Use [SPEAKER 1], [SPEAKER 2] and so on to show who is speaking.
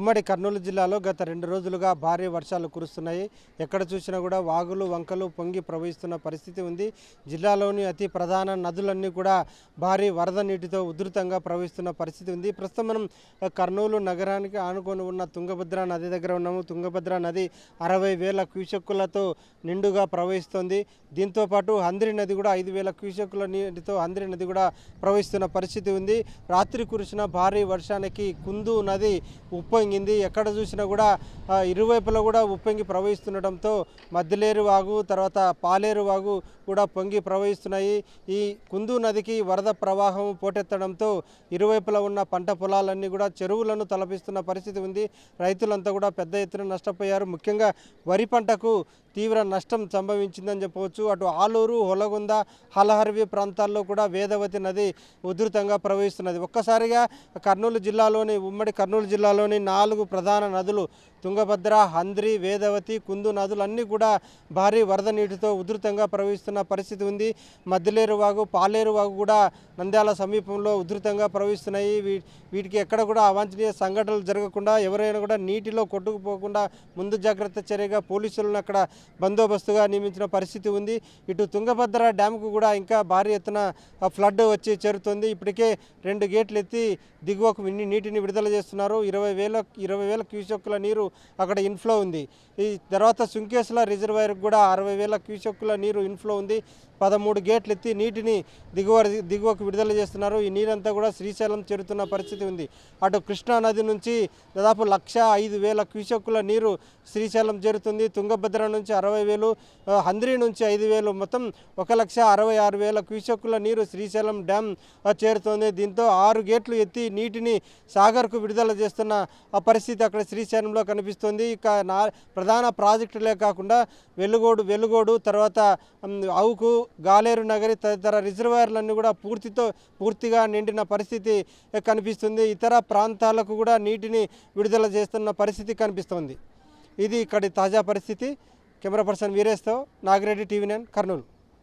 [SPEAKER 1] ఉమ్మడి కర్నూలు జిల్లాలో గత రెండు రోజులుగా భారీ వర్షాలు కురుస్తున్నాయి. ఎక్కడ చూసినా కూడా వాగులు వంకలు పొంగి ప్రవహిస్తున్న పరిస్థితి ఉంది. జిల్లాలోని అతి ప్రధాన నదులన్నీ కూడా భారీ వరద నీటితో ఉధృతంగా ప్రవహిస్తున్న పరిస్థితి ఉంది. ప్రస్తుతం మనం కర్నూలు నగరానికి ఆనుకొని ఉన్న తుంగభద్ర నది దగ్గర ఉన్నాము. తుంగభద్ర నది అరవై వేల క్యూసెక్కులతో నిండుగా ప్రవహిస్తోంది. దీంతో పాటు హంద్రి నది కూడా ఐదు వేల క్యూసెక్కుల నీటితో హంద్రి నది కూడా ప్రవహిస్తున్న పరిస్థితి ఉంది. రాత్రి కురిసిన భారీ వర్షానికి కుందు నది ఉప్పొంగింది. ఎక్కడ చూసినా కూడా ఇరువైపులా కూడా ఉప్పొంగి ప్రవహిస్తుండటంతో మద్దిలేరు వాగు తర్వాత పాలేరు వాగు కూడా పొంగి ప్రవహిస్తున్నాయి. ఈ కుందు నదికి వరద ప్రవాహం పోటెత్తడంతో ఇరువైపులా ఉన్న పంట పొలాలన్నీ కూడా చెరువులను తలపిస్తున్న పరిస్థితి ఉంది. రైతులంతా కూడా పెద్ద ఎత్తున నష్టపోయారు. ముఖ్యంగా వరి పంటకు తీవ్ర నష్టం సంభవించిందని చెప్పవచ్చు. అటు ఆలూరు హొలగొంద హలహర్వి ప్రాంతాల్లో కూడా వేదవతి నది ఉధృతంగా ప్రవహిస్తున్నది. ఒక్కసారిగా కర్నూలు జిల్లాలోని ఉమ్మడి కర్నూలు జిల్లాలోని నాలుగు ప్రధాన నదులు తుంగభద్ర హంద్రి వేదవతి కుందు నదులన్నీ కూడా భారీ వరద నీటితో ఉధృతంగా ప్రవహిస్తున్న పరిస్థితి ఉంది. మద్దిలేరువాగు వాగు పాలేరు వాగు కూడా నంద్యాల సమీపంలో ఉధృతంగా ప్రవహిస్తున్నాయి. వీటికి ఎక్కడ కూడా అవాంఛనీయ సంఘటనలు జరగకుండా ఎవరైనా కూడా నీటిలో కొట్టుకుపోకుండా ముందు జాగ్రత్త చర్యగా పోలీసులను అక్కడ బందోబస్తుగా నియమించిన పరిస్థితి ఉంది. ఇటు తుంగభద్ర డ్యామ్కు కూడా ఇంకా భారీ ఎత్తున ఫ్లడ్ వచ్చి చేరుతుంది. ఇప్పటికే రెండు గేట్లు ఎత్తి దిగువకు నీటిని విడుదల చేస్తున్నారు. ఇరవై వేల ఇరవై వేల క్యూసెక్కుల నీరు అక్కడ ఇన్ఫ్లో ఉంది. ఈ తర్వాత సుంకేసుల రిజర్వాయర్ కూడా అరవై వేల క్యూసెక్కుల నీరు ఇన్ఫ్లో ఉంది. పదమూడు గేట్లు ఎత్తి నీటిని దిగువ దిగువకు విడుదల చేస్తున్నారు. ఈ నీరంతా కూడా శ్రీశైలం చేరుతున్న పరిస్థితి ఉంది. అటు కృష్ణా నది నుంచి దాదాపు లక్ష ఐదు వేల క్యూసెక్కుల నీరు శ్రీశైలం చేరుతుంది. తుంగభద్ర నుంచి అరవై వేలు హంద్రి నుంచి ఐదు వేలు మొత్తం ఒక లక్ష అరవై ఆరు వేల క్యూసెక్కుల నీరు శ్రీశైలం డ్యామ్ చేరుతోంది. దీంతో ఆరు గేట్లు ఎత్తి నీటిని సాగర్కు విడుదల చేస్తున్న ఆ పరిస్థితి అక్కడ శ్రీశైలంలో కనిపిస్తుంది. ఇక నా ప్రధాన ప్రాజెక్టులే కాకుండా వెలుగోడు వెలుగోడు తర్వాత అవుకు గాలేరు నగరి తదితర రిజర్వాయర్లన్నీ కూడా పూర్తితో పూర్తిగా నిండిన పరిస్థితి కనిపిస్తుంది. ఇతర ప్రాంతాలకు కూడా నీటిని విడుదల చేస్తున్న పరిస్థితి కనిపిస్తోంది. ఇది ఇక్కడి తాజా పరిస్థితి. కెమెరా పర్సన్ వీరేష్తో నాగిరెడ్డి టీవీ నైన్ కర్నూలు.